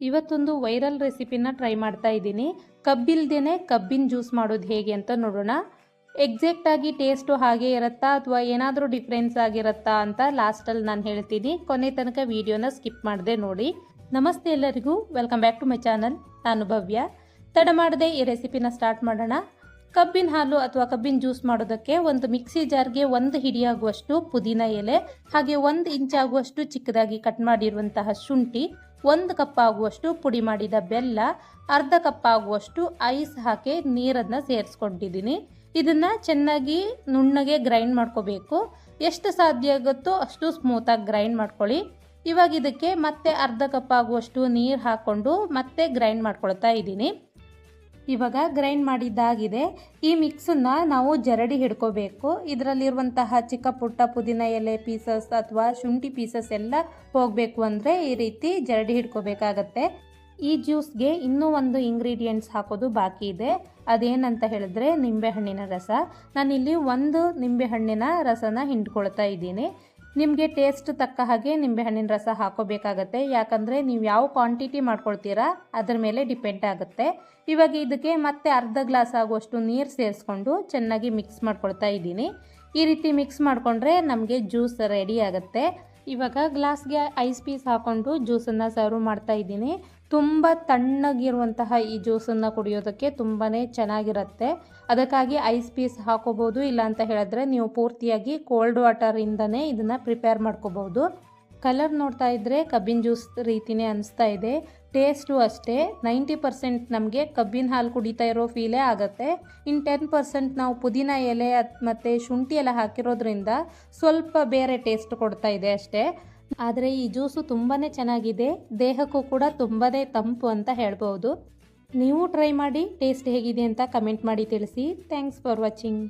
ಇವತ್ತೊಂದು ವೈರಲ್ ರೆಸಿಪಿನ ಟ್ರೈ ಮಾಡ್ತಾ ಇದ್ದೀನಿ. ಕಬ್ಬಿಲ್ದೇ ಕಬ್ಬಿನ ಜ್ಯೂಸ್ ಮಾಡೋದು ಹೇಗೆ ಅಂತ ನೋಡೋಣ. ಎಕ್ಸಾಕ್ಟಾಗಿ ಟೇಸ್ಟು ಹಾಗೆ ಇರುತ್ತಾ ಅಥವಾ ಏನಾದರೂ ಡಿಫ್ರೆನ್ಸ್ ಆಗಿರುತ್ತಾ ಅಂತ ಲಾಸ್ಟಲ್ಲಿ ನಾನು ಹೇಳ್ತೀನಿ. ಕೊನೆ ತನಕ ವಿಡಿಯೋನ ಸ್ಕಿಪ್ ಮಾಡದೆ ನೋಡಿ. ನಮಸ್ತೆ ಎಲ್ಲರಿಗೂ. Welcome back to my channel ನಾನು ಭವ್ಯ. ತಡ ಮಾಡದೆ ಈ ರೆಸಿಪಿನ ಸ್ಟಾರ್ಟ್ ಮಾಡೋಣ. ಕಬ್ಬಿನ ಹಾಲು ಅಥವಾ ಕಬ್ಬಿನ ಜ್ಯೂಸ್ ಮಾಡೋದಕ್ಕೆ ಒಂದು ಮಿಕ್ಸಿ ಜಾರ್ಗೆ ಒಂದು ಹಿಡಿಯಾಗುವಷ್ಟು ಪುದೀನ ಎಲೆ, ಹಾಗೆ ಒಂದು ಇಂಚಾಗುವಷ್ಟು ಚಿಕ್ಕದಾಗಿ ಕಟ್ ಮಾಡಿರುವಂತಹ ಶುಂಠಿ, ಒಂದು ಕಪ್ ಆಗುವಷ್ಟು ಪುಡಿ ಮಾಡಿದ ಬೆಲ್ಲ, ಅರ್ಧ ಕಪ್ ಆಗುವಷ್ಟು ಐಸ್ ಹಾಕಿ ನೀರನ್ನು ಸೇರಿಸ್ಕೊಂಡಿದ್ದೀನಿ. ಇದನ್ನು ಚೆನ್ನಾಗಿ ನುಣ್ಣಗೆ ಗ್ರೈಂಡ್ ಮಾಡ್ಕೋಬೇಕು. ಎಷ್ಟು ಸಾಧ್ಯ ಆಗುತ್ತೋ ಅಷ್ಟು ಸ್ಮೂತಾಗಿ ಗ್ರೈಂಡ್ ಮಾಡ್ಕೊಳ್ಳಿ. ಇವಾಗ ಇದಕ್ಕೆ ಮತ್ತೆ ಅರ್ಧ ಕಪ್ ಆಗುವಷ್ಟು ನೀರು ಹಾಕ್ಕೊಂಡು ಮತ್ತೆ ಗ್ರೈಂಡ್ ಮಾಡ್ಕೊಳ್ತಾ ಇದ್ದೀನಿ. ಇವಾಗ ಗ್ರೈಂಡ್ ಮಾಡಿದ್ದಾಗಿದೆ. ಈ ಮಿಕ್ಸನ್ನು ನಾವು ಜರಡಿ ಹಿಡ್ಕೋಬೇಕು. ಇದರಲ್ಲಿರುವಂತಹ ಚಿಕ್ಕ ಪುಟ್ಟ ಪುದೀನ ಎಲೆ ಪೀಸಸ್ ಅಥವಾ ಶುಂಠಿ ಪೀಸಸ್ ಎಲ್ಲ ಹೋಗಬೇಕು ಅಂದರೆ ಈ ರೀತಿ ಜರಡಿ ಹಿಡ್ಕೋಬೇಕಾಗತ್ತೆ. ಈ ಜ್ಯೂಸ್ಗೆ ಇನ್ನೂ ಒಂದು ಇಂಗ್ರೀಡಿಯೆಂಟ್ಸ್ ಹಾಕೋದು ಬಾಕಿ ಇದೆ. ಅದೇನಂತ ಹೇಳಿದ್ರೆ ನಿಂಬೆಹಣ್ಣಿನ ರಸ. ನಾನಿಲ್ಲಿ ಒಂದು ನಿಂಬೆಹಣ್ಣಿನ ರಸನ ಹಿಂಡ್ಕೊಳ್ತಾ ಇದ್ದೀನಿ. ನಿಮಗೆ ಟೇಸ್ಟ್ ತಕ್ಕ ಹಾಗೆ ನಿಂಬೆಹಣ್ಣಿನ ರಸ ಹಾಕೋಬೇಕಾಗತ್ತೆ. ಯಾಕಂದರೆ ನೀವು ಯಾವ ಕ್ವಾಂಟಿಟಿ ಮಾಡ್ಕೊಳ್ತೀರಾ, ಅದರ ಮೇಲೆ ಡಿಪೆಂಡ್ ಆಗುತ್ತೆ. ಇವಾಗ ಇದಕ್ಕೆ ಮತ್ತೆ ಅರ್ಧ ಗ್ಲಾಸ್ ಆಗುವಷ್ಟು ನೀರು ಸೇರಿಸ್ಕೊಂಡು ಚೆನ್ನಾಗಿ ಮಿಕ್ಸ್ ಮಾಡ್ಕೊಳ್ತಾ ಇದ್ದೀನಿ. ಈ ರೀತಿ ಮಿಕ್ಸ್ ಮಾಡಿಕೊಂಡ್ರೆ ನಮಗೆ ಜ್ಯೂಸ್ ರೆಡಿ ಆಗುತ್ತೆ. ಇವಾಗ ಗ್ಲಾಸ್ಗೆ ಐಸ್ ಪೀಸ್ ಹಾಕ್ಕೊಂಡು ಜ್ಯೂಸನ್ನು ಸರ್ವ್ ಮಾಡ್ತಾ ಇದ್ದೀನಿ. ತುಂಬ ತಣ್ಣಗಿರುವಂತಹ ಈ ಜ್ಯೂಸನ್ನು ಕುಡಿಯೋದಕ್ಕೆ ತುಂಬಾ ಚೆನ್ನಾಗಿರುತ್ತೆ. ಅದಕ್ಕಾಗಿ ಐಸ್ ಪೀಸ್ ಹಾಕೋಬೋದು ಇಲ್ಲ ಅಂತ ಹೇಳಿದ್ರೆ ನೀವು ಪೂರ್ತಿಯಾಗಿ ಕೋಲ್ಡ್ ವಾಟರಿಂದನೇ ಇದನ್ನು ಪ್ರಿಪೇರ್ ಮಾಡ್ಕೋಬೋದು ಕಲರ್ ನೋಡ್ತಾ ಇದ್ದರೆ ಕಬ್ಬಿನ ಜ್ಯೂಸ್ ರೀತಿನೇ ಅನಿಸ್ತಾ ಇದೆ. ಟೇಸ್ಟು ಅಷ್ಟೇ. ನೈಂಟಿ ಪರ್ಸೆಂಟ್ ನಮಗೆ ಕಬ್ಬಿನ ಹಾಲು ಕುಡಿತಾ ಇರೋ ಫೀಲೇ ಆಗುತ್ತೆ. ಇನ್ನು ಟೆನ್ ಪರ್ಸೆಂಟ್ ನಾವು ಪುದೀನ ಎಲೆ ಮತ್ತು ಶುಂಠಿ ಎಲ್ಲ ಹಾಕಿರೋದ್ರಿಂದ ಸ್ವಲ್ಪ ಬೇರೆ ಟೇಸ್ಟ್ ಕೊಡ್ತಾ ಇದೆ ಅಷ್ಟೇ. ಆದರೆ ಈ ಜ್ಯೂಸು ತುಂಬಾ ಚೆನ್ನಾಗಿದೆ. ದೇಹಕ್ಕೂ ಕೂಡ ತುಂಬಾ ತಂಪು ಅಂತ ಹೇಳ್ಬೋದು. ನೀವು ಟ್ರೈ ಮಾಡಿ, ಟೇಸ್ಟ್ ಹೇಗಿದೆ ಅಂತ ಕಮೆಂಟ್ ಮಾಡಿ ತಿಳಿಸಿ. Thanks for watching.